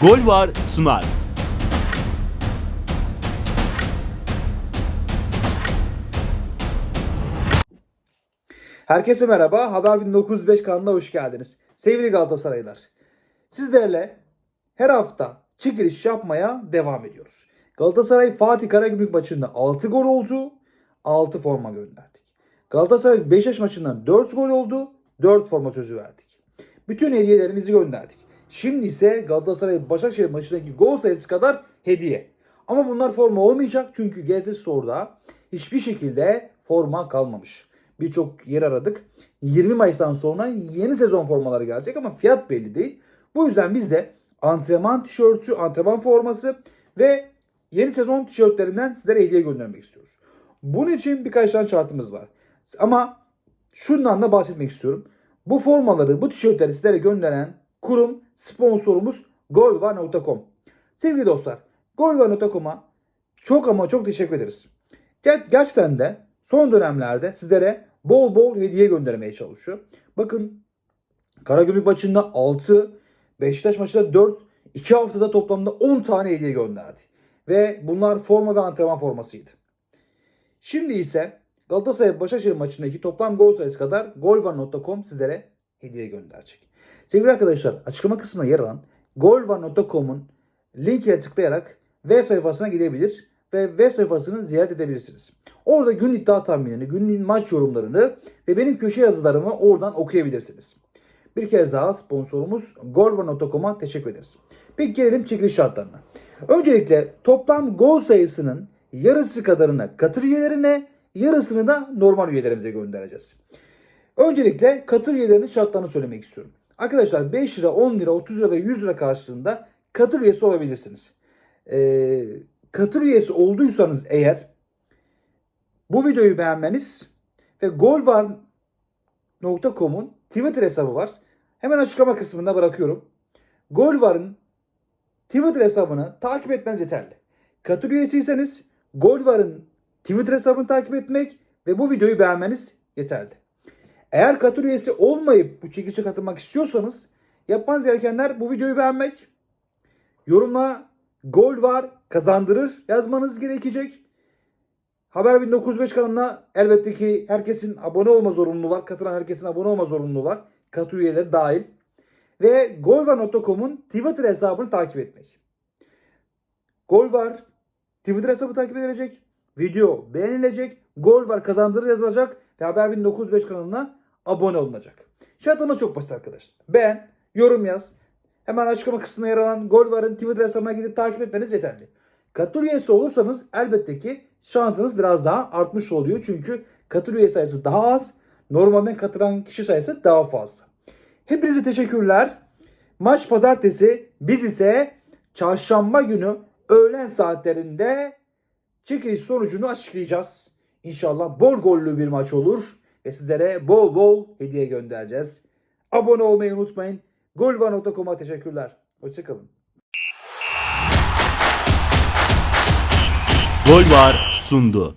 Gol var sunar. Herkese merhaba. Haber 1905 kanalına hoş geldiniz. Sevgili Galatasaraylılar. Sizlerle her hafta çekiliş yapmaya devam ediyoruz. Galatasaray Fatih Karagümrük maçında 6 gol oldu. 6 forma gönderdik. Galatasaray Beşiktaş maçından 4 gol oldu. 4 forma sözü verdik. Bütün hediyelerimizi gönderdik. Şimdi ise Galatasaray Başakşehir maçındaki gol sayısı kadar hediye. Ama bunlar forma olmayacak çünkü GZ Store'da hiçbir şekilde forma kalmamış. Birçok yer aradık. 20 Mayıs'tan sonra yeni sezon formaları gelecek ama fiyat belli değil. Bu yüzden biz de antrenman tişörtü, antrenman forması ve yeni sezon tişörtlerinden sizlere hediye göndermek istiyoruz. Bunun için birkaç tane şartımız var. Ama şundan da bahsetmek istiyorum. Bu formaları, bu tişörtleri sizlere gönderen kurum, sponsorumuz golva.com. Sevgili dostlar, golva.com'a çok ama çok teşekkür ederiz. Ger- Gerçekten de son dönemlerde sizlere bol bol hediye göndermeye çalışıyor. Bakın Karagümrük maçında 6, Beşiktaş maçında 4, 2 haftada toplamda 10 tane hediye gönderdi. Ve bunlar forma ve antrenman formasıydı. Şimdi ise Galatasaray Başakşehir maçındaki toplam gol sayısı kadar golvan.com sizlere hediye gönderecek. Sevgili arkadaşlar açıklama kısmına yer alan golvan.com'un linkine tıklayarak web sayfasına gidebilir ve web sayfasını ziyaret edebilirsiniz. Orada gün iddia tahminini, günün maç yorumlarını ve benim köşe yazılarımı oradan okuyabilirsiniz. Bir kez daha sponsorumuz golva.com'a teşekkür ederiz. Peki gelelim çekiliş şartlarına. Öncelikle toplam gol sayısının yarısı kadarını katır üyelerine, yarısını da normal üyelerimize göndereceğiz. Öncelikle katır üyelerinin şartlarını söylemek istiyorum. Arkadaşlar 5 lira, 10 lira, 30 lira ve 100 lira karşılığında katır üyesi olabilirsiniz. Ee, katır üyesi olduysanız eğer bu videoyu beğenmeniz ve golvar.com'un Twitter hesabı var. Hemen açıklama kısmında bırakıyorum. Golvar'ın Twitter hesabını takip etmeniz yeterli. Katıl üyesiyseniz Golvar'ın Twitter hesabını takip etmek ve bu videoyu beğenmeniz yeterli. Eğer katıl üyesi olmayıp bu çekilişe katılmak istiyorsanız yapmanız gerekenler bu videoyu beğenmek, yorumla gol var kazandırır yazmanız gerekecek. Haber 1905 kanalına elbette ki herkesin abone olma zorunluluğu var. Katılan herkesin abone olma zorunluluğu var. Katı üyeleri dahil. Ve golvar.com'un Twitter hesabını takip etmek. Gol var. Twitter hesabı takip edilecek. Video beğenilecek. Gol var kazandırır yazılacak. Ve Haber 1905 kanalına abone olunacak. Şartlarımız çok basit arkadaşlar. Beğen, yorum yaz. Hemen açıklama kısmına yer alan Gol varın Twitter hesabına gidip takip etmeniz yeterli. Katıl üyesi olursanız elbette ki şansınız biraz daha artmış oluyor. Çünkü katıl üye sayısı daha az. Normalden katılan kişi sayısı daha fazla. Hepinize teşekkürler. Maç pazartesi biz ise çarşamba günü öğlen saatlerinde çekiliş sonucunu açıklayacağız. İnşallah bol gollü bir maç olur ve sizlere bol bol hediye göndereceğiz. Abone olmayı unutmayın. Golva.com'a teşekkürler. Hoşçakalın. Gol var sundu.